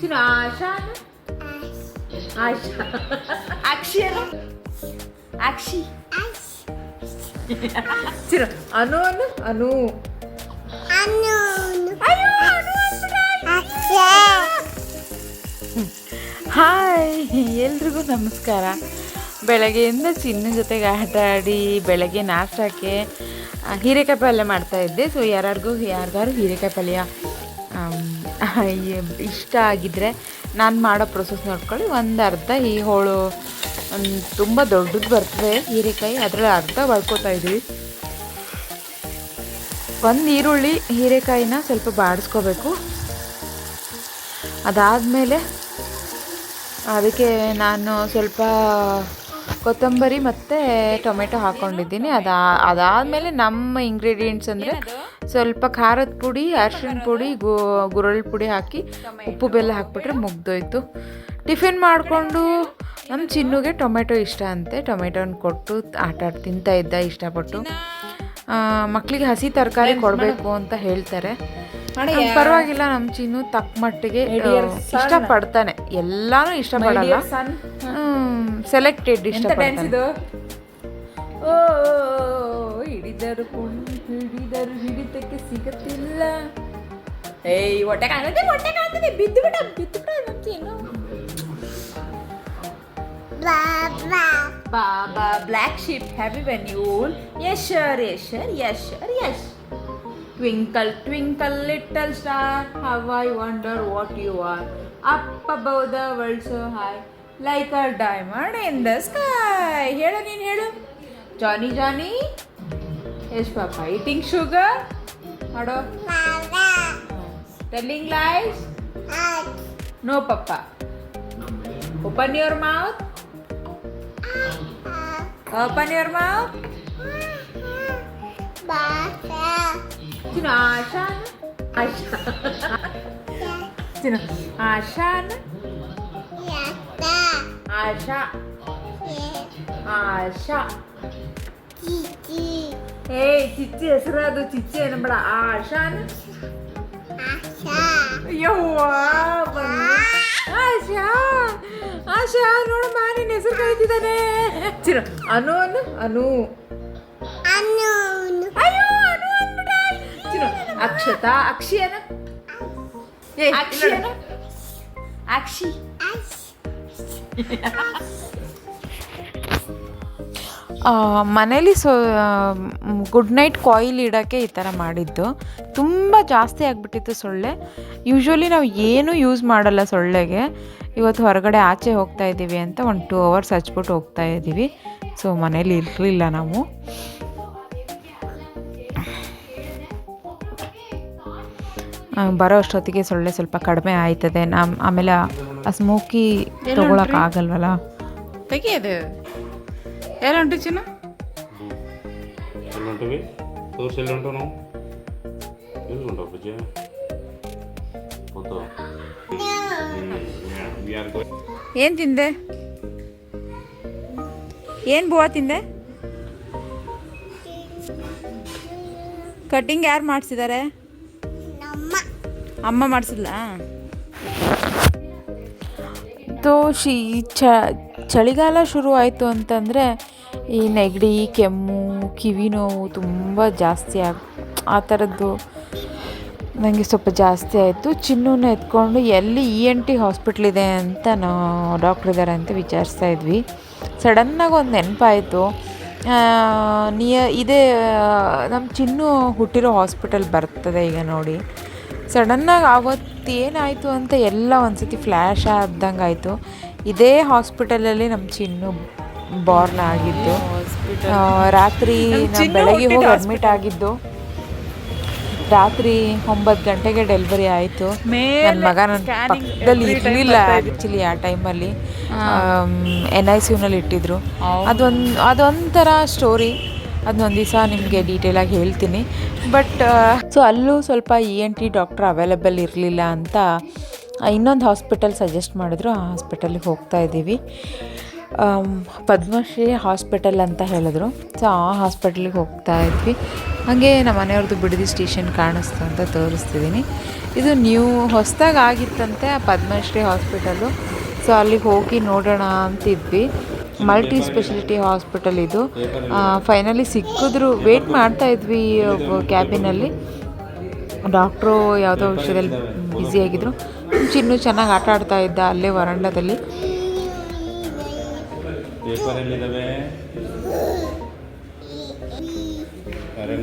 ಚಿನ್ನು ಆಶಾ ಆಶಾ. ಅಕ್ಷಿ ಅನು ಅಕ್ಷಿ. ಚಿನ್ನು. ಅನು ಅನು. ಅನು ಹಾಯ್ ಎಲ್ರಿಗೂ ನಮಸ್ಕಾರ. ಬೆಳಗ್ಗೆಯಿಂದ ಚಿನ್ನ ಜೊತೆಗೆ ಆಟ ಆಡಿ ಬೆಳಗ್ಗೆ ನಾಷ್ಟಕ್ಕೆ ಹೀರೆಕಾಯಿ ಪಲ್ಯ ಮಾಡ್ತಾಯಿದ್ದೆ ಸೊ ಯಾರಿಗೂ ಯಾರಿಗಾರು ಹೀರೆಕಾಯಿ ಪಲ್ಯ ಇಷ್ಟ ಆಗಿದ್ದರೆ ನಾನು ಮಾಡೋ ಪ್ರೊಸೆಸ್ ನೋಡ್ಕೊಳ್ಳಿ. ಒಂದು ಅರ್ಧ ಈ ಹೋಳು ತುಂಬ ದೊಡ್ಡದು ಬರ್ತದೆ. ಹೀರೆಕಾಯಿ, ಅದರಲ್ಲಿ ಅರ್ಧ ಬಳ್ಕೊತಾ ಇದ್ದೀವಿ ಒಂದು ಈರುಳ್ಳಿ, ಹೀರೆಕಾಯಿನ ಸ್ವಲ್ಪ ಬಾಡಿಸ್ಕೋಬೇಕು. ಅದಾದಮೇಲೆ ಅದಕ್ಕೆ ನಾನು ಸ್ವಲ್ಪ ಕೊತ್ತಂಬರಿ ಮತ್ತು ಟೊಮೆಟೊ ಹಾಕ್ಕೊಂಡಿದ್ದೀನಿ ಅದಾ, ಅದಾದಮೇಲೆ ನಮ್ಮ ಇಂಗ್ರೀಡಿಯೆಂಟ್ಸ್ ಅಂದರೆ ಸ್ವಲ್ಪ ಖಾರದ ಪುಡಿ ಅರ್ಶಿನ ಪುಡಿ ಗೋ ಗುರಳ್ ಪುಡಿ ಹಾಕಿ ಉಪ್ಪು ಬೆಲ್ಲ ಹಾಕ್ಬಿಟ್ರೆ ಮುಗ್ದೋಯ್ತು. ಟಿಫಿನ್ ಮಾಡಿಕೊಂಡು ನಮ್ಮ ಚಿನ್ನುಗೆ ಟೊಮೆಟೊ ಇಷ್ಟ ಅಂತೆ. ಟೊಮೆಟೊನ ಕೊಟ್ಟು ಆಟ ಆಡಿ ತಿಂತಾ ಇದ್ದ ಇಷ್ಟಪಟ್ಟು. ಮಕ್ಕಳಿಗೆ ಹಸಿ ತರಕಾರಿ ಕೊಡಬೇಕು ಅಂತ ಹೇಳ್ತಾರೆ. ಪರವಾಗಿಲ್ಲ ನಮ್ಮ ಚಿನ್ನು ತಕ್ಕ ಮಟ್ಟಿಗೆ ಇಷ್ಟಪಡ್ತಾನೆ. ಎಲ್ಲಾನು ಇಷ್ಟಪಡಲ್ಲ. ಸೆಲೆಕ್ಟೆಡ್ ಇಷ್ಟಪಡ್ತಾನೆ. ಓ ಹಿಡಿದರು ಹಿಡಿದರು ಹಿಡಿತಕ್ಕೆ ಸಿಗತ್ತಿಲ್ಲ. ಏಯ್ ಹೊಟ್ಟೆ ಕಾಣುತ್ತೆ ಹೊಟ್ಟೆ ಕಾಣುತ್ತೆ ಬಿದ್ದು ಬಿಡ ಬಿದ್ದು ಬಿಡ ಏನು. Baa baa black sheep happy when you yes sir yes sir yes sir yes. Twinkle twinkle little star. How I wonder what you are. Up above the world so high like a diamond in the sky. ಹೇಳು ನೀನು ಹೇಳು. Johnny, Johnny? Yes, Papa. Eating sugar? Hado? Mama. Telling lies? No, Papa. Open your mouth. Open your mouth. Baca. Cina? Asha? Asha. Cina. Asha? Yata. Asha. ಹೆಸರು ಅದು ಚಿಚ್ಚಿ ಏನಬೇಡ ಆಶಾನ್ ಯವ್ವಾ ಬಂದು. ಆಶಾ ಆಶಾ ನೋಡಮ್ಮ ನಿನ್ನ ಹೆಸರು ಕರೀತಿದ್ದಾನೆ ಚಿನ್ನು ಅನು ಅನು ಅನು ಅಯ್ಯೋ ಅನು ಅಂದ್ಬಿಟ್ಟ ಚಿನ್ನು ಅಕ್ಷತಾ ಅಕ್ಷಿ ಅನ ಏ ಅಕ್ಷಿ ಅನ ಅಕ್ಷಿ ಮನೇಲಿ ಸೊ ಗುಡ್ ನೈಟ್ ಕಾಯಿಲ್ ಇಡೋಕ್ಕೆ ಈ ಥರ ಮಾಡಿದ್ದು. ತುಂಬ ಜಾಸ್ತಿ ಆಗಿಬಿಟ್ಟಿತ್ತು ಸೊಳ್ಳೆ. ಯೂಶ್ವಲಿ ನಾವು ಏನೂ ಯೂಸ್ ಮಾಡಲ್ಲ ಸೊಳ್ಳೆಗೆ. ಇವತ್ತು ಹೊರಗಡೆ ಆಚೆ ಹೋಗ್ತಾ ಇದ್ದೀವಿ ಅಂತ ಒಂದು ಟೂ ಅವರ್ಸ್ ಹಚ್ಬಿಟ್ಟು ಹೋಗ್ತಾ ಇದ್ದೀವಿ. ಸೊ ಮನೇಲಿ ಇರಲಿಲ್ಲ ನಾವು. ಬರೋ ಅಷ್ಟೊತ್ತಿಗೆ ಸೊಳ್ಳೆ ಸ್ವಲ್ಪ ಕಡಿಮೆ ಆಯ್ತದೆ. ನಮ್ಮ ಆಮೇಲೆ ಆ ಸ್ಮೋಕಿ ತೊಗೊಳಕ್ಕೆ ಆಗಲ್ವಲ್ಲ ತೆಗಿಯೋದು ಎಲ್ಲ ಉಂಟು ఎలా ఉంటుంది ఎలా ఉంటాను ಗೊತ್ತು ಯಾರು ಏನು ತಿಂದೆ ಏನು ಬೂವ ತಿಂದೆ ಕಟ್ಟಿಂಗ್ ಯಾರು ಮಾಡಿಸಿದ್ದಾರೆ ಅಮ್ಮ ಮಾಡಿಸಿದ್ಲಾ ತೋ ಶಿ ಚ ಚಳಿಗಾಲ ಶುರುವಾಯಿತು ಅಂತಂದರೆ ಈ ನೆಗಡಿ, ಕೆಮ್ಮು, ಕಿವಿ ನೋವು ತುಂಬ ಜಾಸ್ತಿ ಆಗ, ಆ ಥರದ್ದು ನನಗೆ ಸ್ವಲ್ಪ ಜಾಸ್ತಿ ಆಯಿತು. ಚಿನ್ನೂನ ಎತ್ಕೊಂಡು ಎಲ್ಲಿ ಇ ಎನ್ ಟಿ ಹಾಸ್ಪಿಟ್ಲ್ ಇದೆ ಅಂತ ನಾವು ಡಾಕ್ಟ್ರ್ ಇದ್ದಾರೆ ಅಂತ ವಿಚಾರಿಸ್ತಾ ಇದ್ವಿ. ಸಡನ್ನಾಗಿ ಒಂದು ನೆನಪಾಯಿತು. ನಿಯ ಇದೇ ನಮ್ಮ ಚಿನ್ನು ಹುಟ್ಟಿರೋ ಹಾಸ್ಪಿಟಲ್ ಬರ್ತದೆ ಈಗ ನೋಡಿ. ಸಡನ್ನಾಗಿ ಆವತ್ತು ಏನಾಯಿತು ಅಂತ ಎಲ್ಲ ಒಂದು ಸತಿ ಫ್ಲ್ಯಾಶ್ ಆದಂಗೆ ಆಯಿತು ಇದೇ ಹಾಸ್ಪಿಟಲಲ್ಲಿ ನಮ್ಮ ಚಿನ್ನು ಬಾರ್ನ್ ಆಗಿದ್ದು. ರಾತ್ರಿ ಬೆಳಗ್ಗೆ ಹೋಗಿ ಅಡ್ಮಿಟ್ ಆಗಿದ್ದು. ರಾತ್ರಿ ಒಂಬತ್ತು ಗಂಟೆಗೆ ಡೆಲಿವರಿ ಆಯಿತು. ನನ್ನ ಮಗ ನನ್ನ ಪಕ್ಕದಲ್ಲಿ ಇರಲಿಲ್ಲ ಆ್ಯಕ್ಚುಲಿ ಆ ಟೈಮಲ್ಲಿ ಎನ್ ಐ ಸಿ ಯುನಲ್ಲಿ ಇಟ್ಟಿದ್ರು. ಅದೊಂದು ಅದೊಂಥರ ಸ್ಟೋರಿ ಅದನ್ನೊಂದು ದಿವಸ ನಿಮಗೆ ಡೀಟೇಲಾಗಿ ಹೇಳ್ತೀನಿ. ಬಟ್ ಸೊ ಅಲ್ಲೂ ಸ್ವಲ್ಪ E N T doctor available ಇರಲಿಲ್ಲ ಅಂತ ಇನ್ನೊಂದು ಹಾಸ್ಪಿಟಲ್ ಸಜೆಸ್ಟ್ ಮಾಡಿದ್ರು, ಆ ಹಾಸ್ಪಿಟಲಿಗೆ ಹೋಗ್ತಾ ಇದ್ದೀವಿ. ಪದ್ಮಶ್ರೀ ಹಾಸ್ಪಿಟಲ್ ಅಂತ ಹೇಳಿದ್ರು. ಸೊ, ಆ ಹಾಸ್ಪಿಟಲಿಗೆ ಹೋಗ್ತಾ ಇದ್ವಿ. ಹಾಗೆ ನಮ್ಮ ಮನೆಯವ್ರದ್ದು ಬಿಡದಿ ಸ್ಟೇಷನ್ ಕಾಣಿಸ್ತು ಅಂತ ತೋರಿಸ್ತಿದ್ದೀನಿ. ಇದು ನ್ಯೂ, ಹೊಸದಾಗಿ ಆಗಿತ್ತಂತೆ ಆ ಪದ್ಮಶ್ರೀ ಹಾಸ್ಪಿಟಲು ಸೊ ಅಲ್ಲಿಗೆ ಹೋಗಿ ನೋಡೋಣ ಅಂತಿದ್ವಿ. ಮಲ್ಟಿ ಸ್ಪೆಷಾಲಿಟಿ ಹಾಸ್ಪಿಟಲ್ ಇದು. ಫೈನಲಿ ಸಿಕ್ಕಿದ್ರು. ವೇಟ್ ಮಾಡ್ತಾ ಇದ್ವಿ ಕ್ಯಾಬಿನಲ್ಲಿ. ಡಾಕ್ಟ್ರು ಯಾವುದೋ ವಿಷಯದಲ್ಲಿ ಬ್ಯುಸಿಯಾಗಿದ್ದರು ಚಿನ್ನು ಚೆನ್ನಾಗಿ ಆಟ ಆಡ್ತಾ ಇದ್ದ ಅಲ್ಲೇ ವರಂಡದಲ್ಲಿ.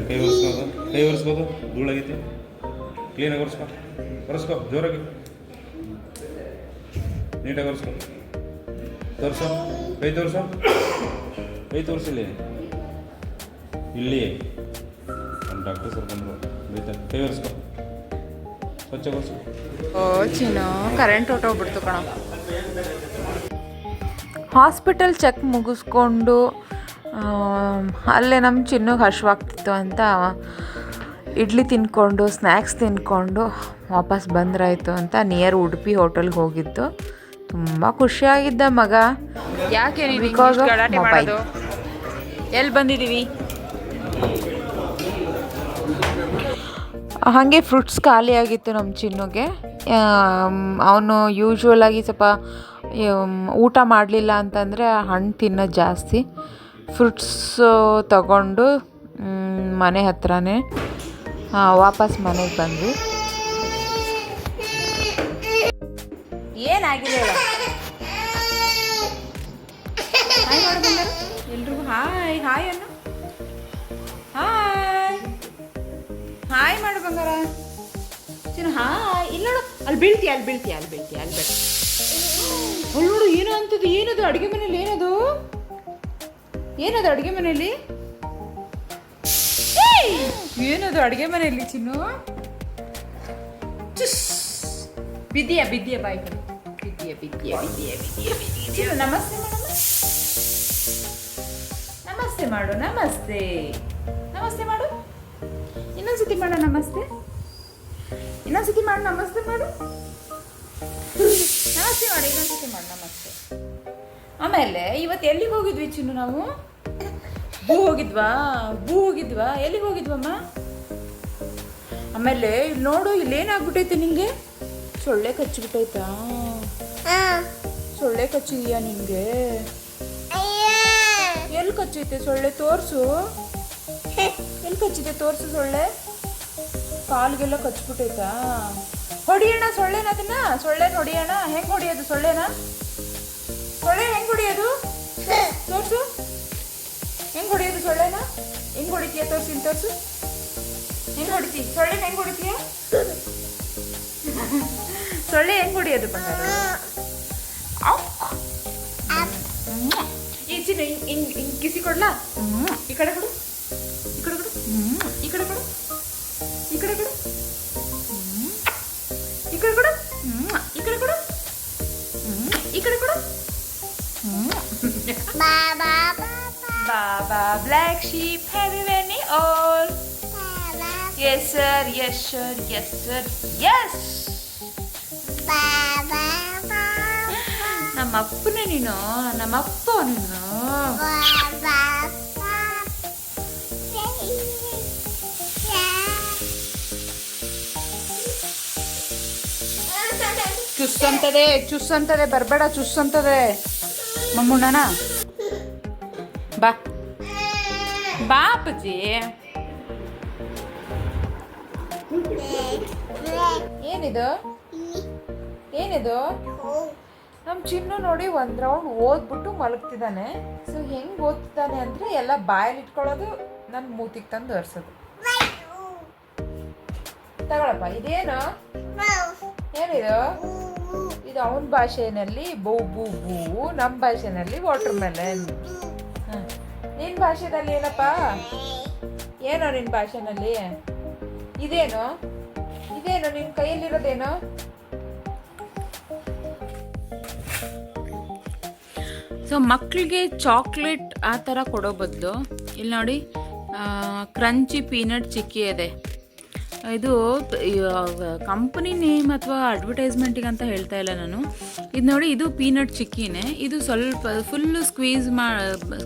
ಕೈ ಒರೆಸ್ಕೋದು ಕೈ ಒರೆಸ್ಕೋದು ಧೂಳಾಗೈತಿ ಕ್ಲೀನಾಗಿ ಒರೆಸ್ಕೊ. ಒರೆಸ್ಕೊ. ಜೋರಾಗಿ. ನೀಟಾಗಿ ಒರೆಸ್ಕೊ. ತೋರಿಸು. ಕೈ ತೋರಿಸು. ಕೈ ತೋರಿಸಿಲ್ಲಿ. ಇಲ್ಲಿ ನಮ್ಮ ಡಾಕ್ಟರ್ ಸರ್ ಬಂದರು. ಸ್ವಚ್ಛಗೊಳಿಸು. ಓ ಚಿನ್ನ ಕರೆಂಟ್ ಹೊಟ್ಟೋಗ್ಬಿಡ್ತು ಕಣ. ಹಾಸ್ಪಿಟಲ್ ಚೆಕ್ ಮುಗಿಸ್ಕೊಂಡು ಅಲ್ಲೇ ನಮ್ಮ ಚಿನ್ನಗೆ ಹಶ್ವಾಗ್ತಿತ್ತು ಅಂತ ಇಡ್ಲಿ ತಿನ್ಕೊಂಡು ಸ್ನ್ಯಾಕ್ಸ್ ತಿನ್ಕೊಂಡು ವಾಪಸ್ ಬಂದ್ರಾಯ್ತು ಅಂತ ನಿಯರ್ ಉಡುಪಿ ಹೋಟೆಲ್ಗೆ ಹೋಗಿದ್ದು. ತುಂಬ ಖುಷಿಯಾಗಿದ್ದ ಮಗ. ಯಾಕೆ. ಎಲ್ಲಿ ಬಂದಿದ್ದೀವಿ? ಹಾಗೆ ಫ್ರೂಟ್ಸ್ ಖಾಲಿಯಾಗಿತ್ತು ನಮ್ಮ ಚಿನ್ನುಗೆ. ಅವನು ಯೂಶ್ವಲಾಗಿ ಸ್ವಲ್ಪ ಊಟ ಮಾಡಲಿಲ್ಲ ಅಂತಂದರೆ ಹಣ್ಣು ತಿನ್ನೋದು ಜಾಸ್ತಿ. ಫ್ರೂಟ್ಸು ತಗೊಂಡು ಮನೆ ಹತ್ರನೇ ಆ, ವಾಪಸ್ ಮನೆಗೆ ಬಂದ್ವಿ. ಏನಾಗಿದೆ? ಹಾಯ್ ಎಲ್ರಿಗೂ ಹಾಯ್ ಹಾಯ್ ಅನ್ನು. ಹಾಯ್ ಮಾಡು ಬಂಗಾರ ಚಿನ್ನ ಹಾಯ್ ಇಲ್ಲ ನೋಡು, ಅಲ್ಲಿ ಬೀಳ್ತೀಯ ಅಲ್ಲಿ ಬೀಳ್ತೀಯ ಅಲ್ಲಿ ಬೀಳ್ತೀಯ, ಅಲ್ಲಿ ಬೇಡ ಅಲ್ಲಿ ನೋಡು, ಏನೋ ಅಂತದ್ದು ಏನದು, ಅಡುಗೆ ಮನೇಲಿ ಏನದು? ಏನದು ಅಡುಗೆ ಮನೆಯಲ್ಲಿ! ಏನದು ಅಡುಗೆ ಮನೆಯಲ್ಲಿ, ಚಿನ್ನು? ಬಿದ್ದೀಯ ಬಿದ್ದೀಯ, ಬಾಯ್ ಬಿದ್ದೀಯ ಬಿದ್ದೀಯ ಬಿದ್ದೀಯ ಬಿದ್ದೀಯ ನಮಸ್ತೆ ಮಾಡಮ್ಮ ನಮಸ್ತೆ ಮಾಡು, ನಮಸ್ತೆ. ನಮಸ್ತೆ ಮಾಡು. ಇನ್ನೊಂದ್ಸತಿ ಮಾಡು ನಮಸ್ತೆ. ಇನ್ನೊಂದ್ಸತಿ ಮಾಡು ನಮಸ್ತೆ ಮಾಡು. ನಮಸ್ತೆ ಮಾಡು ಇನ್ನೊಂದ್ಸತಿ ಮಾಡು ನಮಸ್ತೆ. ಆಮೇಲೆ ಇವತ್ತು ಎಲ್ಲಿಗೆ ಹೋಗಿದ್ವಿ ಚಿನ್ನು ನಾವು? ಭೂ ಹೋಗಿದ್ವಾ? ಭೂ ಹೋಗಿದ್ವಾ? ಎಲ್ಲಿಗೆ ಹೋಗಿದ್ವಮ್ಮ? ಆಮೇಲೆ ಇಲ್ಲಿ ನೋಡು ಇಲ್ಲೇನಾಗ್ಬಿಟ್ಟೈತೆ ನಿಂಗೆ? ಸೊಳ್ಳೆ ಕಚ್ಚಿಬಿಟ್ಟೈತಾ ಸೊಳ್ಳೆ ಕಚ್ಚಿದೀಯಾ ನಿಂಗೆ? ಎಲ್ಲಿ ಕಚ್ಚೈತೆ ಸೊಳ್ಳೆ? ತೋರಿಸು. ಎಲ್ಲಿ ಕಚ್ಚಿದೆ? ತೋರ್ಸು ಸೊಳ್ಳೆ. ಕಾಲ್ಗೆಲ್ಲ ಕಚ್ಬಿಟ್ಟೈತಾ? ಹೊಡಿಯೋಣ ಸೊಳ್ಳೆನ ಅದನ್ನ? ಸೊಳ್ಳೆನ ಹೊಡಿಯೋಣ ಹೆಂಗ್ ಹೊಡಿಯೋದು ಸೊಳ್ಳೆನ? ಸೊಳ್ಳೆ ಹೆಂಗ್ ಹೊಡಿಯೋದು? ತೋರ್ಸು. ಹೆಂಗ್ ಹೊಡಿಯೋದು ಸೊಳ್ಳೆನ? ಹೆಂಗ್ ಹೊಡಿತೀಯ ತೋರ್ಸಿ ತೋರ್ಸು. ಹೆಂಗ್ ಹೊಡಿತಿ? ಸೊಳ್ಳೆನ ಹೆಂಗ್ ಹೊಡಿತೀಯ? ಸೊಳ್ಳೆ ಹೆಂಗ್ ಹೊಡಿಯೋದು ಬಂಗಾರ. ಈ ಚಿನ್ನ ಹಿಂಗ್ ಹಿಂಗ್ ಕಿಸಿ ಕೊಡ್ಲಾ. ಈ ಕಡೆ ಕೊಡು. ಈ ಕಡೆ ಕೊಡು. ಮ್ಮ್. ಈ ಕಡೆ ಕೊಡು. ಮ್ಮ್. ಈ ಕಡೆ ಕೊಡು. ಮ್ಮ್. ಈ ಕಡೆ ಕೊಡು baa baa black sheep have any all yes sir yes sir yes sir yes ನಮ್ಮ ಅಪ್ಪನೇ ನೀನು ನಮ್ಮ ಅಪ್ಪ ನೀನು ಚುಸ್ ಅಂತದೆ ಚುಸ್ ಅಂತದೆ ಬರಬೇಡ ಅಂತದೆ ಮಮ್ಮಣ್ಣನ? ಬಾ. ಬಾ ಏನಿದು? ಏನಿದು? ನಮ್ಮ ಚಿನ್ನು ನೋಡಿ ಒಂದು ರೌಂಡ್ ಓದ್ಬಿಟ್ಟು ಮಲಗ್ತಿದ್ದಾನೆ. ಸೊ, ಹೆಂಗೆ ಓದ್ತಿದ್ದಾನೆ ಅಂದರೆ ಎಲ್ಲ ಬಾಯಲ್ಲಿ ಇಟ್ಕೊಳ್ಳೋದು ನನ್ನ ಮೂತಿಗೆ ತಂದು ಒರೆಸೋದು. ತಗೊಳಪ್ಪ, ಇದೇನು? ಏನಿದು? ಇದು ಅವನ ಭಾಷೆಯಲ್ಲಿ ಬೂ ಬೂ ಬೂ ನಮ್ಮ ಭಾಷೆನಲ್ಲಿ ವಾಟರ್ ಮೆಲನ್ ನಿನ್ನ ಭಾಷೆನಲ್ಲಿ ಏನಪ್ಪ? ಏನೋ ನಿನ್ನ ಭಾಷೆನಲ್ಲಿ? ಇದೇನು? ಇದೇನು ನಿನ್ನ ಕೈಯಲ್ಲಿರೋದೇನು? ಸೊ ಮಕ್ಕಳಿಗೆ ಚಾಕ್ಲೇಟ್ ಆ ಥರ ಕೊಡೋ ಬದಲು ಇಲ್ಲಿ ನೋಡಿ ಕ್ರಂಚಿ ಪೀನಟ್ ಚಿಕ್ಕಿ ಇದೆ. ಇದು ಕಂಪನಿ ನೇಮ್ ಅಥವಾ ಅಡ್ವರ್ಟೈಸ್ಮೆಂಟಿಗೆ ಅಂತ ಹೇಳ್ತಾ ಇಲ್ಲ ನಾನು. ಇದು ನೋಡಿ, ಇದು ಪೀನಟ್ ಚಿಕ್ಕಿನೇ ಇದು ಸ್ವಲ್ಪ ಫುಲ್ಲು ಸ್ಕ್ವೀಸ್ ಮಾ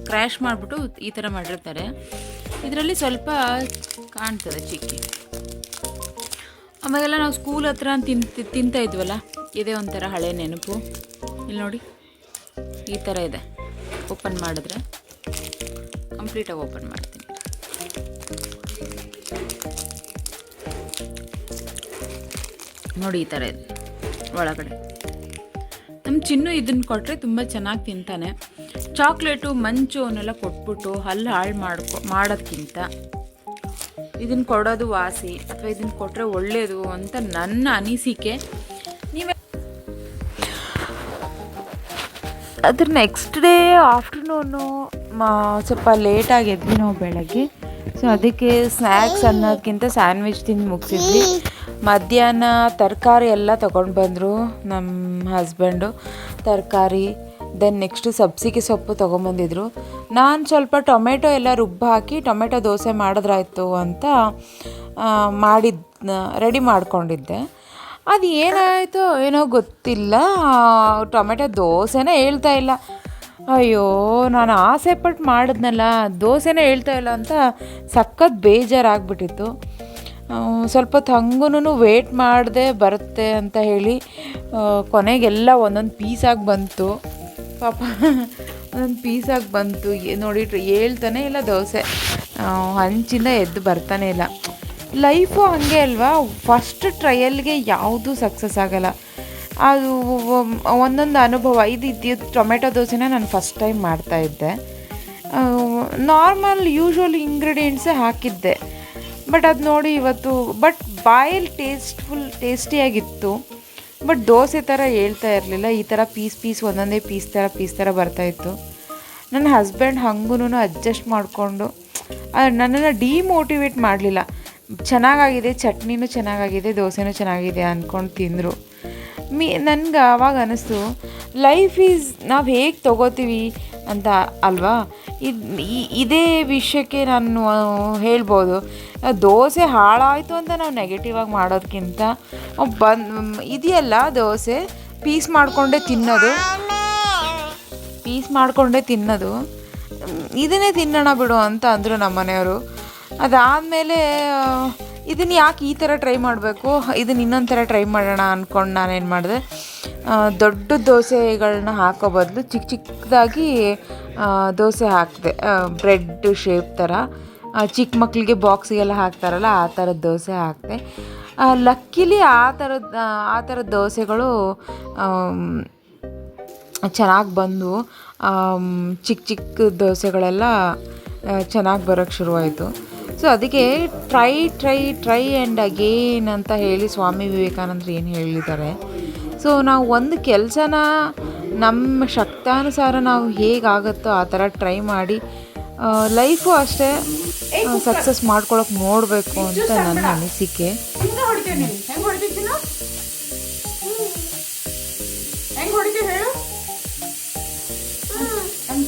ಕ್ರ್ಯಾಶ್ ಮಾಡಿಬಿಟ್ಟು ಈ ಥರ ಮಾಡಿರ್ತಾರೆ. ಇದರಲ್ಲಿ ಸ್ವಲ್ಪ ಕಾಣ್ತದೆ ಚಿಕ್ಕಿ ಆಮೇಲೆ ನಾವು ಸ್ಕೂಲ್ ಹತ್ರ ತಿಂತ ತಿಂತಾ ಇದ್ವಲ್ಲ, ಇದೇ ಒಂಥರ ಹಳೆ ನೆನಪು. ಇಲ್ಲಿ ನೋಡಿ, ಈ ಥರ ಇದೆ. ಓಪನ್ ಮಾಡಿದ್ರೆ ಕಂಪ್ಲೀಟಾಗಿ ಓಪನ್ ಮಾಡ್ತೀನಿ. ನೋಡಿ ಈ ಥರ ಇದೆ ಒಳಗಡೆ. ನಮ್ಮ ಚಿನ್ನು ಇದನ್ನು ಕೊಟ್ಟರೆ ತುಂಬ ಚೆನ್ನಾಗಿ ತಿಂತಾನೆ. ಚಾಕ್ಲೇಟು, ಮಂಚು ಅವನ್ನೆಲ್ಲ ಕೊಟ್ಬಿಟ್ಟು ಹಲ್ಲು ಹಾಳು ಮಾಡ್ಕೊ ಮಾಡೋದಕ್ಕಿಂತ ಇದನ್ನು ಕೊಡೋದು ವಾಸಿ ಅಥವಾ ಇದನ್ನು ಕೊಟ್ಟರೆ ಒಳ್ಳೆಯದು ಅಂತ ನನ್ನ ಅನಿಸಿಕೆ. ನೀವೇ ಅದ್ರ ನೆಕ್ಸ್ಟ್ ಡೇ ಆಫ್ಟರ್ನೂನು ಸ್ವಲ್ಪ ಲೇಟಾಗಿ ಎದ್ವಿ ನಾವು ಬೆಳಗ್ಗೆ. ಸೊ ಅದಕ್ಕೆ ಸ್ನ್ಯಾಕ್ಸ್ ಅನ್ನೋದಕ್ಕಿಂತ ಸ್ಯಾಂಡ್ವಿಚ್ ತಿಂದು ಮುಗಿಸಿದ್ವಿ. ಮಧ್ಯಾಹ್ನ ತರಕಾರಿ ಎಲ್ಲ ತಗೊಂಡು ಬಂದರು ನಮ್ಮ ಹಸ್ಬೆಂಡು ತರಕಾರಿ ದೆನ್ ನೆಕ್ಸ್ಟು ಸಬ್ಸಿಗೆ ಸೊಪ್ಪು ತೊಗೊಂಬಂದಿದ್ರು ನಾನು ಸ್ವಲ್ಪ ಟೊಮೆಟೊ ಎಲ್ಲ ರುಬ್ಬ ಹಾಕಿ ಟೊಮೆಟೊ ದೋಸೆ ಮಾಡಿದ್ರಾಯ್ತು ಅಂತ ಮಾಡಿದ ರೆಡಿ ಮಾಡ್ಕೊಂಡಿದ್ದೆ. ಅದು ಏನಾಯಿತು ಏನೋ ಗೊತ್ತಿಲ್ಲ. ಟೊಮೆಟೊ ದೋಸೆನೇ ಹೇಳ್ತಾ ಇಲ್ಲ. ಅಯ್ಯೋ, ನಾನು ಆಸೆ ಪಟ್ಟು ಮಾಡಿದ್ನಲ್ಲ, ದೋಸೆನೇ ಹೇಳ್ತಾ ಇಲ್ಲ ಅಂತ ಸಖತ್ ಬೇಜಾರಾಗ್ಬಿಟ್ಟಿತ್ತು. ಸ್ವಲ್ಪ ಹೊತ್ತು ವೇಟ್ ಮಾಡದೆ ಬರುತ್ತೆ ಅಂತ ಹೇಳಿ ಕೊನೆಗೆಲ್ಲ ಒಂದೊಂದು ಪೀಸಾಗಿ ಬಂತು. ಪಾಪ, ಒಂದೊಂದು ಪೀಸಾಗಿ ಬಂತು. ನೋಡಿ ಹೇಳ್ತಾನೆ ಇಲ್ಲ ದೋಸೆ. ಹಂಚಿಂದ ಎದ್ದು ಬರ್ತಾನೆ ಇಲ್ಲ. ಲೈಫು ಹಾಗೆ ಅಲ್ವಾ? ಫಸ್ಟ್ ಟ್ರಯಲ್ಗೆ ಯಾವುದೂ ಸಕ್ಸಸ್ ಆಗಲ್ಲ. ಅದು ಒಂದೊಂದು ಅನುಭವ. ಇದು ಇದ್ದು ಟೊಮೆಟೊ ದೋಸೆನ ನಾನು ಫಸ್ಟ್ ಟೈಮ್ ಮಾಡ್ತಾಯಿದ್ದೆ ನಾರ್ಮಲ್ ಯೂಶ್ವಲ್ ಇಂಗ್ರೀಡಿಯೆಂಟ್ಸೇ ಹಾಕಿದ್ದೆ. ಬಟ್ ಅದು ನೋಡಿ ಇವತ್ತು ಬಟ್ ಬಾಯಲ್ಲಿ ಟೇಸ್ಟ್ಫುಲ್ ಟೇಸ್ಟಿಯಾಗಿತ್ತು ಬಟ್ ದೋಸೆ ಥರ ಹೇಳ್ತಾ ಇರಲಿಲ್ಲ. ಈ ಥರ ಪೀಸ್ ಪೀಸ್ ಒಂದೊಂದೇ ಪೀಸ್ ಥರ ಪೀಸ್ ಥರ ಬರ್ತಾಯಿತ್ತು ನನ್ನ ಹಸ್ಬೆಂಡ್ ಹಂಗೂ ಅಡ್ಜಸ್ಟ್ ಮಾಡಿಕೊಂಡು ನನ್ನನ್ನು ಡಿಮೋಟಿವೇಟ್ ಮಾಡಲಿಲ್ಲ. ಚೆನ್ನಾಗಾಗಿದೆ, ಚಟ್ನಿನೂ ಚೆನ್ನಾಗಾಗಿದೆ, ದೋಸೆನೂ ಚೆನ್ನಾಗಿದೆ ಅಂದ್ಕೊಂಡು ತಿಂದರು. ಮೀ, ನನ್ಗೆ ಆವಾಗ ಅನ್ನಿಸ್ತು ಲೈಫ್ ಈಸ್ ನಾವು ಹೇಗೆ ತಗೋತೀವಿ? ಅಂತ, ಅಲ್ವಾ? ಇದು ಇದೇ ವಿಷಯಕ್ಕೆ ನಾನು ಹೇಳ್ಬೋದು. ದೋಸೆ ಹಾಳಾಯಿತು ಅಂತ ನಾವು ನೆಗೆಟಿವ್ ಆಗಿ ಮಾಡೋದಕ್ಕಿಂತ ಬಂದು ಇದೆಯಲ್ಲ ದೋಸೆ? ಪೀಸ್ ಮಾಡಿಕೊಂಡೇ ತಿನ್ನೋದು. ಪೀಸ್ ಮಾಡಿಕೊಂಡೇ ತಿನ್ನೋದು. ಇದನ್ನೇ ತಿನ್ನೋಣ ಬಿಡು ಅಂತ ಅಂದರು ನಮ್ಮ ಮನೆಯವರು. ಅದಾದಮೇಲೆ ಇದನ್ನು ಯಾಕೆ ಈ ಥರ ಟ್ರೈ ಮಾಡಬೇಕು? ಇದನ್ನು ಇನ್ನೊಂದು ಥರ ಟ್ರೈ ಮಾಡೋಣ ಅಂದ್ಕೊಂಡು ನಾನೇನು ಮಾಡಿದೆ? ದೊಡ್ಡ ದೋಸೆಗಳನ್ನ ಹಾಕೋ ಬದಲು ಚಿಕ್ಕ ಚಿಕ್ಕದಾಗಿ ದೋಸೆ ಹಾಕಿದೆ ಬ್ರೆಡ್ ಶೇಪ್ ಥರ ಚಿಕ್ಕ ಮಕ್ಕಳಿಗೆ ಬಾಕ್ಸಿಗೆಲ್ಲ ಹಾಕ್ತಾರಲ್ಲ, ಆ ಥರದ ದೋಸೆ ಹಾಕಿದೆ. ಲಕ್ಕಿಲಿ ಆ ಥರದ ಆ ಥರದ ದೋಸೆಗಳು ಚೆನ್ನಾಗಿ ಬಂದು ಚಿಕ್ಕ ಚಿಕ್ಕ ದೋಸೆಗಳೆಲ್ಲ ಚೆನ್ನಾಗಿ ಬರೋಕ್ಕೆ ಶುರುವಾಯಿತು. ಸೊ ಅದಕ್ಕೆ try try try and again ಅಂತ ಹೇಳಿ ಸ್ವಾಮಿ ವಿವೇಕಾನಂದರು ಏನು ಹೇಳಿದ್ದಾರೆ. ಸೊ ನಾವು ಒಂದು ಕೆಲಸನ ನಮ್ಮ ಶಕ್ತಾನುಸಾರ ನಾವು ಹೇಗಾಗುತ್ತೋ ಆ ಥರ ಟ್ರೈ ಮಾಡಿ ಲೈಫು ಅಷ್ಟೇ ಸಕ್ಸಸ್ ಮಾಡ್ಕೊಳಕ್ಕೆ ನೋಡಬೇಕು ಅಂತ ನನ್ನ ಅನಿಸಿಕೆ.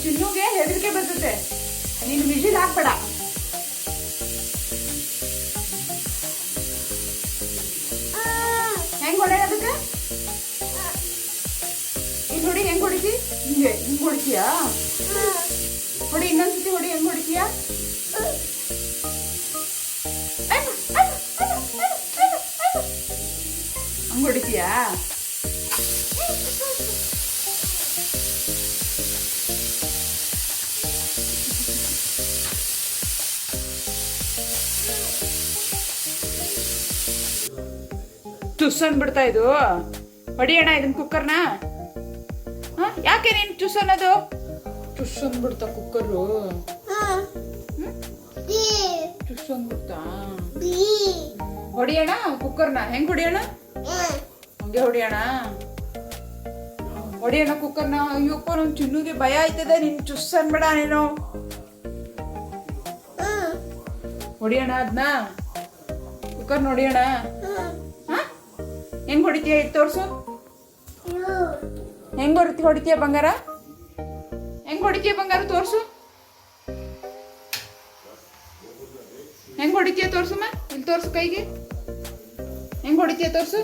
ಚಿನ್ನುಗೆ ಹೆದರಿಕೆ ಬರ್ತದೆ. ನೀನು ವಿಜಿಲ್ ಹಾಕ್ಬೇಡ. ಹೊಡಿತಿ ಹಿಂಗೆ ಹೊಡಿತೀಯಾ? ಹೊಡಿ ಇನ್ನೊಂದ್ಸತಿ ಹೊಡಿ, ಹೆಂಗ್ ಹೊಡಿತೀಯಾ? ಹಂಗ್ ಹೊಡಿತೀಯಾ? ತುಸ್ ಅಂದ್ಬಿಡ್ತಾ ಇದು. ಹೊಡಿಯೋಣ ಇದನ್ನ ಕುಕ್ಕರ್ನ? ಯಾಕೆ ನೀನು ಟುಸ್ ಅನ್ನೋದು? ಟುಸ್ ಅಂದ್ಬಿಡ್ತಾ ಕುಕ್ಕರು ಟುಸ್ ಅಂದ್ಬಿಡ್ತಾ ಹೊಡಿಯೋಣ ಕುಕ್ಕರ್ನ ಹೆಂಗ್ ಹೊಡಿಯೋಣ? ಹಂಗೆ ಹೊಡಿಯೋಣ? ಹೊಡಿಯೋಣ ಕುಕ್ಕರ್ನ ಅಯ್ಯಪ್ಪ ನಮ್ ಚಿನ್ನುಗೆ ಭಯ ಆಯ್ತದೆ. ನೀನು ಚುಸ್ ಅನ್ಬೇಡ ನೀನು. ಹೊಡಿಯೋಣ ಅದನ್ನ ಕುಕ್ಕರ್ ನೋಡಿಯೋಣ ಹ? ಹೆಂಗ್ ಹೊಡಿತೀಯ? ಇದು ತೋರ್ಸು. ಹೆಂಗ್ ಹೊರತಿ ಹೊಡಿತೀಯ ಬಂಗಾರ? ಹೆಂಗ್ ಹೊಡಿತೀಯ ಬಂಗಾರ ತೋರ್ಸು. ಹೆಂಗ್ ಹೊಡಿತೀಯ ತೋರ್ಸಮ್ಮ ಇಲ್ಲಿ ತೋರ್ಸು ಕೈಗೆ. ಹೆಂಗ್ ಹೊಡಿತೀಯ ತೋರ್ಸು.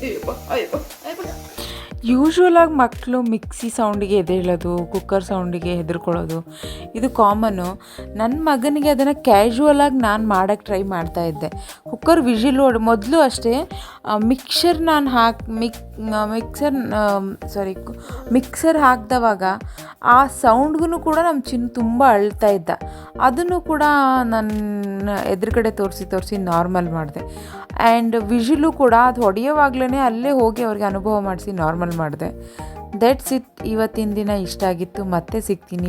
ಅಯ್ಯಪ್ಪ ಅಯ್ಯಪ್ಪ ಅಯ್ಯಪ್ಪ. ಯೂಶ್ವಲಾಗಿ ಮಕ್ಕಳು ಮಿಕ್ಸಿ ಸೌಂಡಿಗೆ ಎದ್ದೇಳೋದು ಕುಕ್ಕರ್ ಸೌಂಡಿಗೆ ಹೆದರ್ಕೊಳ್ಳೋದು, ಇದು ಕಾಮನ್ನು ನನ್ನ ಮಗನಿಗೆ ಅದನ್ನು ಕ್ಯಾಶುವಲಾಗಿ ನಾನು ಮಾಡೋಕ್ಕೆ ಟ್ರೈ ಮಾಡ್ತಾ ಇದ್ದೆ. ಕುಕ್ಕರ್ ವಿಜಿಲ್ ಓಡ್ ಮೊದಲು ಅಷ್ಟೇ ಮಿಕ್ಸರ್ ನಾನು ಹಾಕಿ ಮಿಕ್ ಮಿಕ್ಸರ್ ಸಾರಿ ಮಿಕ್ಸರ್ ಹಾಕಿದವಾಗ ಆ ಸೌಂಡ್ಗೂ ಕೂಡ ನಮ್ಮ ಚಿನ್ನ ತುಂಬ ಅಳ್ತಾ ಇದ್ದ. ಅದನ್ನು ಕೂಡ ನನ್ನ ಎದುರುಗಡೆ ತೋರಿಸಿ ತೋರಿಸಿ ನಾರ್ಮಲ್ ಮಾಡಿದೆ. ಆ್ಯಂಡ್ ವಿಷಿಲು ಕೂಡ ಅದು ಹೊಡೆಯೋವಾಗ್ಲೇ ಅಲ್ಲೇ ಹೋಗಿ ಅವ್ರಿಗೆ ಅನುಭವ ಮಾಡಿಸಿ ನಾರ್ಮಲ್ ಮಾಡಿದೆ. ದಟ್ಸ್ ಇಟ್ ಇವತ್ತಿನ ದಿನ ಇಷ್ಟ ಆಗಿತ್ತು. ಮತ್ತೆ ಸಿಗ್ತೀನಿ.